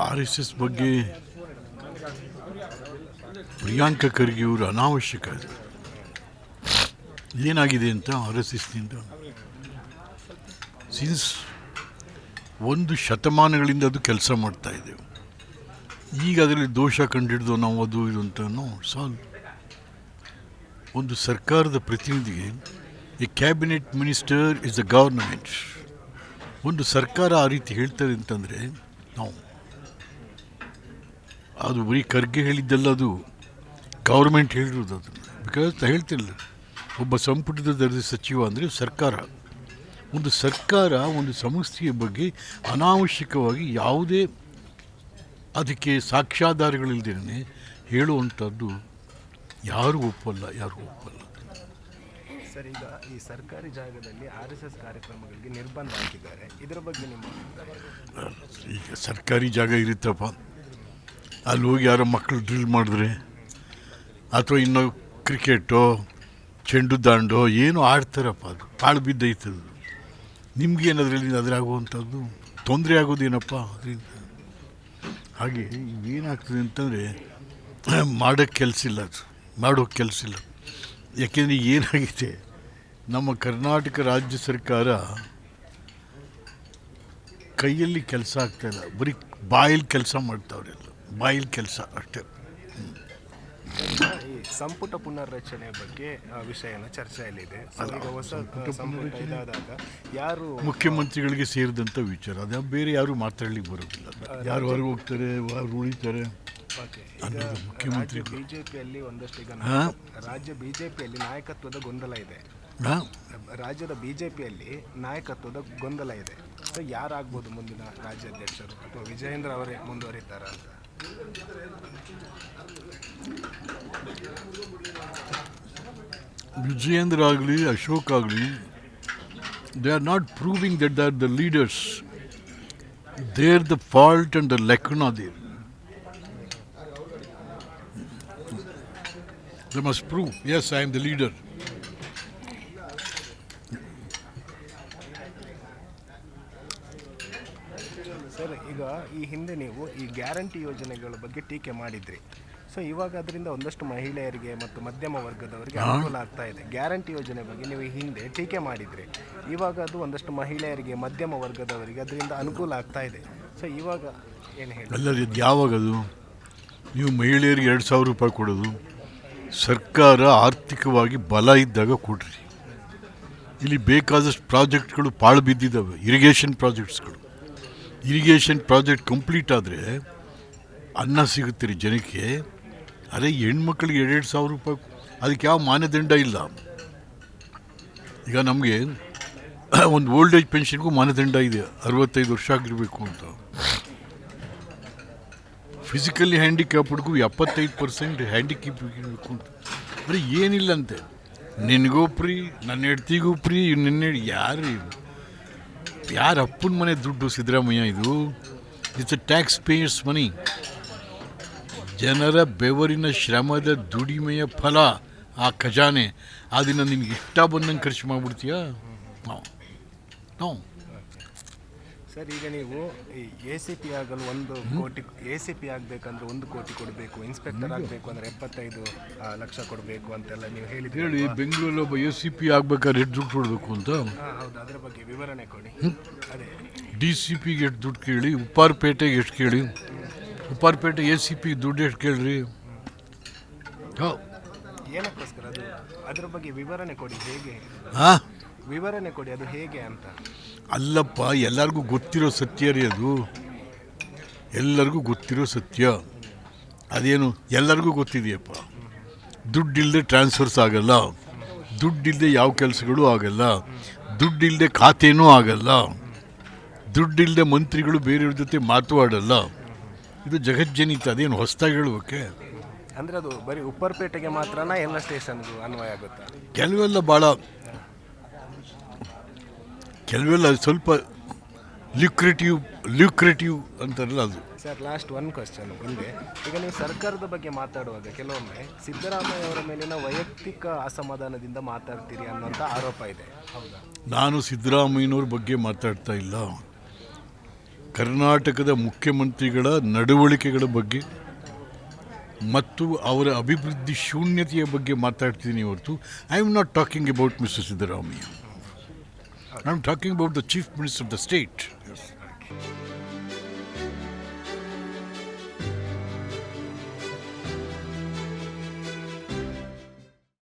R S S ಬಗ್ಗೆ ಪ್ರಿಯಾಂಕ ಖರ್ಗೆ ಇವರು ಅನಾವಶ್ಯಕ ಏನಾಗಿದೆ ಅಂತ ಆರ್ ಎಸ್ ಎಸ್ನಿಂದ ಸಿನ್ಸ್ ಒಂದು ಶತಮಾನಗಳಿಂದ ಅದು ಕೆಲಸ ಮಾಡ್ತಾ ಇದ್ದೇವೆ ಈಗ ಅದರಲ್ಲಿ ದೋಷ ಕಂಡಿಡ್ದು ನಾವು ಅದು ಇದು ಅಂತ ಸಾಲ್ವ್ ಒಂದು ಸರ್ಕಾರದ ಪ್ರತಿನಿಧಿಗೆ a cabinet minister is the government ಒಂದು ಸರ್ಕಾರ ಆ ರೀತಿ ಹೇಳ್ತಾರೆ ಅಂತಂದರೆ ನಾವು ಅದು ಬರೀ ಖರ್ಗೆ ಹೇಳಿದ್ದಲ್ಲ ಅದು. ಗೌರ್ಮೆಂಟ್ ಹೇಳಿರೋದು ಅದು. ಬಿಕಾಸ್ ಹೇಳ್ತಿಲ್ಲ. ಒಬ್ಬ ಸಂಪುಟದ ದರ್ಜೆ ಸಚಿವ ಅಂದರೆ ಸರ್ಕಾರ. ಒಂದು ಸರ್ಕಾರ ಒಂದು ಸಂಸ್ಥೆಯ ಬಗ್ಗೆ ಅನಾವಶ್ಯಕವಾಗಿ ಯಾವುದೇ ಅದಕ್ಕೆ ಸಾಕ್ಷ್ಯಾಧಾರಗಳಿಲ್ಲದೇ ಹೇಳುವಂಥದ್ದು ಯಾರೂ ಒಪ್ಪಲ್ಲ ಯಾರೂ ಒಪ್ಪಲ್ಲ. ಸರ್ ಈಗ ಈ ಸರ್ಕಾರಿ ಜಾಗದಲ್ಲಿ ಆರ್ ಎಸ್ ಎಸ್ ಕಾರ್ಯಕ್ರಮಗಳಿಗೆ ನಿರ್ಬಂಧ ಹಾಕಿದ್ದಾರೆ. ಇದರ ಬಗ್ಗೆ ನಿಮ್ಮ ಈಗ ಸರ್ಕಾರಿ ಜಾಗ ಇರುತ್ತಪ್ಪ. ಅಲ್ಲಿ ಹೋಗಿ ಯಾರೋ ಮಕ್ಕಳು ಡ್ರಿಲ್ ಮಾಡಿದ್ರೆ? ಅಥವಾ ಇನ್ನೂ ಕ್ರಿಕೆಟೋ ಚೆಂಡು ದಾಂಡೋ, ಏನೋ ಆಡ್ತಾರಪ್ಪ ಅದು. ಪಾಳು ಬಿದ್ದೈತದು ನಿಮ್ಗೇನು ಅದರಲ್ಲಿ ಅದ್ರಾಗುವಂಥದ್ದು ತೊಂದರೆ ಆಗೋದೇನಪ್ಪ ಅದರಿಂದ? ಹಾಗೆ ಏನಾಗ್ತದೆ ಅಂತಂದರೆ ಮಾಡೋಕ್ಕೆ ಕೆಲಸ ಇಲ್ಲ ಅದು. ಮಾಡೋಕ್ಕೆ ಕೆಲಸ ಇಲ್ಲ. ಯಾಕೆಂದರೆ ಏನಾಗಿದೆ? ನಮ್ಮ ಕರ್ನಾಟಕ ರಾಜ್ಯ ಸರ್ಕಾರ ಕೈಯಲ್ಲಿ ಕೆಲಸ ಆಗ್ತಾಯಿಲ್ಲ ಬರೀ ಬಾಯಲ್ಲಿ ಕೆಲಸ ಮಾಡ್ತಾವ್ರೆಲ್ಲ ಬಾಯಲ್ಲಿ ಕೆಲಸ ಅಷ್ಟೇ. ಈ ಸಂಪುಟ ಪುನರ್ರಚನೆ ಬಗ್ಗೆ ಆ, ವಿಷಯನ ಚರ್ಚೆಯಲ್ಲಿದೆ. ಸೊ ಈಗ ಹೊಸ ಸಂಪುಟ ಇದಾದಾಗ ಯಾರು ಮುಖ್ಯಮಂತ್ರಿಗಳಿಗೆ ಸೇರಿದಂಥ ವಿಚಾರ. ಅದ ಬೇರೆ ಯಾರು ಮಾತಾಡ್ಲಿಕ್ಕೆ ಬರೋದಿಲ್ಲ. ಯಾರು ಹೊರಗೆ ಹೋಗ್ತಾರೆ ಯಾರು ಉಳಿತಾರೆ? ಮುಖ್ಯಮಂತ್ರಿ ರಾಜ್ಯ ಬಿಜೆಪಿಯಲ್ಲಿ ಒಂದಷ್ಟು ಈಗ ರಾಜ್ಯ ಬಿಜೆಪಿಯಲ್ಲಿ ನಾಯಕತ್ವದ ಗೊಂದಲ ಇದೆ. ಹಾಂ? ರಾಜ್ಯದ ಬಿಜೆಪಿಯಲ್ಲಿ ನಾಯಕತ್ವದ ಗೊಂದಲ ಇದೆ. ಸೊ ಯಾರಾಗ್ಬೋದು ಮುಂದಿನ ರಾಜ್ಯಾಧ್ಯಕ್ಷರು? ಅಥವಾ ವಿಜಯೇಂದ್ರ ಅವರೇ ಮುಂದುವರಿತಾರ ಅಂತ Vijayendra Agli, Ashok Agli, they are not proving that they are the leaders. They are the fault and the lacuna there. They must prove, yes, I am the leader. ಈ ಹಿಂದೆ ನೀವು ಈ ಗ್ಯಾರಂಟಿ ಯೋಜನೆಗಳ ಬಗ್ಗೆ ಟೀಕೆ ಮಾಡಿದ್ರಿ. ಸೊ ಇವಾಗ ಅದರಿಂದ ಒಂದಷ್ಟು ಮಹಿಳೆಯರಿಗೆ ಮತ್ತು ಮಧ್ಯಮ ವರ್ಗದವರಿಗೆ ಅನುಕೂಲ ಆಗ್ತಾ ಇದೆ. ಗ್ಯಾರಂಟಿ ಯೋಜನೆ ಬಗ್ಗೆ ನೀವು ಈ ಹಿಂದೆ ಟೀಕೆ ಮಾಡಿದ್ರಿ. ಇವಾಗ ಅದು ಒಂದಷ್ಟು ಮಹಿಳೆಯರಿಗೆ ಮಧ್ಯಮ ವರ್ಗದವರಿಗೆ ಅದರಿಂದ ಅನುಕೂಲ ಆಗ್ತಾ ಇದೆ. ಸೊ ಇವಾಗ ಏನು ಹೇಳಿ? ಯಾವಾಗ ಅದು ಯಾವಾಗದು? ನೀವು ಮಹಿಳೆಯರಿಗೆ ಎರಡು ಸಾವಿರ ರೂಪಾಯಿ ಕೊಡೋದು ಸರ್ಕಾರ ಆರ್ಥಿಕವಾಗಿ ಬಲ ಇದ್ದಾಗ ಕೊಡ್ರಿ. ಇಲ್ಲಿ ಬೇಕಾದಷ್ಟು ಪ್ರಾಜೆಕ್ಟ್ಗಳು ಪಾಳು ಬಿದ್ದಿದ್ದಾವೆ ಇರಿಗೇಷನ್ ಪ್ರಾಜೆಕ್ಟ್ಸ್ಗಳು. ಇರಿಗೇಷನ್ ಪ್ರಾಜೆಕ್ಟ್ ಕಂಪ್ಲೀಟ್ ಆದರೆ ಅನ್ನ ಸಿಗುತ್ತೆ ರೀ ಜನಕ್ಕೆ. ಅದೇ ಹೆಣ್ಮಕ್ಳಿಗೆ ಎರಡೆರಡು ಸಾವಿರ ರೂಪಾಯಿ ಅದಕ್ಕೆ ಯಾವ ಮಾನದಂಡ ಇಲ್ಲ. ಈಗ ನಮಗೆ ಒಂದು ಓಲ್ಡ್ ಏಜ್ ಪೆನ್ಷನ್ಗೂ ಮಾನದಂಡ ಇದೆ. ಅರವತ್ತೈದು ವರ್ಷ ಆಗಿರಬೇಕು ಅಂತ. ಫಿಸಿಕಲಿ ಹ್ಯಾಂಡಿಕ್ಯಾಪ್ಡ್ಗೂ ಎಪ್ಪತ್ತೈದು ಪರ್ಸೆಂಟ್ ಹ್ಯಾಂಡಿಕ್ಯಾಪ್ ಇರಬೇಕು ಅಂತ. ಬರೀ ಏನಿಲ್ಲಂತೆ ನಿನಗೂ ಪ್ರೀ, ನನ್ನ ಹೆಡ್ತಿಗೂ ಪ್ರೀ, ನಿನ್ನೆ ಯಾರು ಯಾರ ಅಪ್ಪನ ಮನೆ ದುಡ್ಡು ಸಿದ್ದರಾಮಯ್ಯ ಇದು? It's a tax payers money ಜನರ ಬೆವರಿನ ಶ್ರಮದ ದುಡಿಮೆಯ ಫಲ ಆ ಖಜಾನೆ. ಅದನ್ನು ನಿನಗೆ ಇಷ್ಟ ಬಂದಂಗೆ ಖರ್ಚು ಮಾಡಿಬಿಡ್ತೀಯಾ? ನಾವು ನಾವು ಸರ್ ಈಗ ನೀವು ಎ ಸಿ ಪಿ ಆಗಲು ಒಂದು ಕೋಟಿ ಎ ಸಿ ಪಿ ಆಗಬೇಕಂದ್ರೆ ಒಂದು ಕೋಟಿ ಕೊಡಬೇಕು ಇನ್ಸ್ಪೆಕ್ಟರ್ ಆಗಬೇಕು ಅಂದರೆ ಎಪ್ಪತ್ತೈದು ಆ, ಲಕ್ಷ ಕೊಡಬೇಕು ಅಂತೆಲ್ಲ ನೀವು ಹೇಳಿದ್ರಿ ಹೇಳಿ ಬೆಂಗಳೂರಲ್ಲಿ ಒಬ್ಬ ಎ ಸಿ ಪಿ ಆಗ್ಬೇಕಾದ್ರೆ ಎಷ್ಟು ದುಡ್ಡು ಕೊಡಬೇಕು ಅಂತ? ಹಾಂ ಹೌದು ಅದರ ಬಗ್ಗೆ ವಿವರಣೆ ಕೊಡಿ. ಅದೇ. ಡಿ ಸಿ ಪಿಗೆ ಎಷ್ಟು ದುಡ್ಡು ಕೇಳಿ ಉಪ್ಪಾರಪೇಟೆಗೆ ಎಷ್ಟು ಕೇಳಿ? ಉಪ್ಪಾರಪೇಟೆ ಎ ಸಿ ಪಿ ದುಡ್ಡು ಎಷ್ಟು ಕೇಳ್ರಿ? ಹೌ. ಏನಕ್ಕೋಸ್ಕರ ಅದು? ಅದರ ಬಗ್ಗೆ ವಿವರಣೆ ಕೊಡಿ ಹೇಗೆ? ಹಾಂ ವಿವರಣೆ ಕೊಡಿ ಅದು ಹೇಗೆ ಅಂತ. ಅಲ್ಲಪ್ಪ ಎಲ್ಲರಿಗೂ ಗೊತ್ತಿರೋ ಸತ್ಯ ರೀ ಅದು. ಎಲ್ಲರಿಗೂ ಗೊತ್ತಿರೋ ಸತ್ಯ. ಅದೇನು ಎಲ್ಲರಿಗೂ ಗೊತ್ತಿದೆಯಪ್ಪ. ದುಡ್ಡಿಲ್ಲದೆ ಟ್ರಾನ್ಸ್ಫರ್ಸ್ ಆಗಲ್ಲ. ದುಡ್ಡಿಲ್ಲದೆ ಯಾವ ಕೆಲಸಗಳು ಆಗಲ್ಲ. ದುಡ್ಡಿಲ್ಲದೆ ಖಾತೆನೂ ಆಗಲ್ಲ. ದುಡ್ಡಿಲ್ಲದೆ ಮಂತ್ರಿಗಳು ಬೇರೆಯವ್ರ ಜೊತೆ ಮಾತಾಡಲ್ಲ ಇದು ಜಗಜ್ಜನಿತ ಅದೇನು ಹೊಸ್ದಾಗಿ ಹೇಳುವಕ್ಕೆ? ಅಂದರೆ ಅದು ಬರೀ ಉಪ್ಪರ್ಪೇಟೆಗೆ ಮಾತ್ರನಾ ಎಲ್ಲ ಸ್ಟೇಷನ್ಗೂ ಅನ್ವಯ ಆಗುತ್ತೆ? ಕೆಲವೆಲ್ಲ ಭಾಳ ಕೆಲವೆಲ್ಲ ಸ್ವಲ್ಪ ಲ್ಯೂಕ್ರೇಟಿವ್ ಲ್ಯೂಕ್ರೇಟಿವ್ ಅಂತಾರಲ್ಲ ಅದು. ಸರ್ ಲಾಸ್ಟ್ ಒನ್ ಕ್ವಶನ್ ಒಂದೇ. ಈಗ ನೀವು ಸರ್ಕಾರದ ಬಗ್ಗೆ ಮಾತಾಡುವಾಗ ಕೆಲವೊಮ್ಮೆ ಸಿದ್ದರಾಮಯ್ಯ ಅವರ ಮೇಲಿನ ವೈಯಕ್ತಿಕ ಅಸಮಾಧಾನದಿಂದ ಮಾತಾಡ್ತೀರಿ ಅನ್ನೋಂಥ ಆರೋಪ ಇದೆ. ಹೌದಾ? ನಾನು ಸಿದ್ದರಾಮಯ್ಯನವ್ರ ಬಗ್ಗೆ ಮಾತಾಡ್ತಾ ಇಲ್ಲ. ಕರ್ನಾಟಕದ ಮುಖ್ಯಮಂತ್ರಿಗಳ ನಡವಳಿಕೆಗಳ ಬಗ್ಗೆ ಮತ್ತು ಅವರ ಅಭಿವೃದ್ಧಿ ಶೂನ್ಯತೆಯ ಬಗ್ಗೆ ಮಾತಾಡ್ತೀನಿ ಹೊರತು I am not talking about mister Siddaramaiah. I'm talking about the Chief Minister of the state. Yes.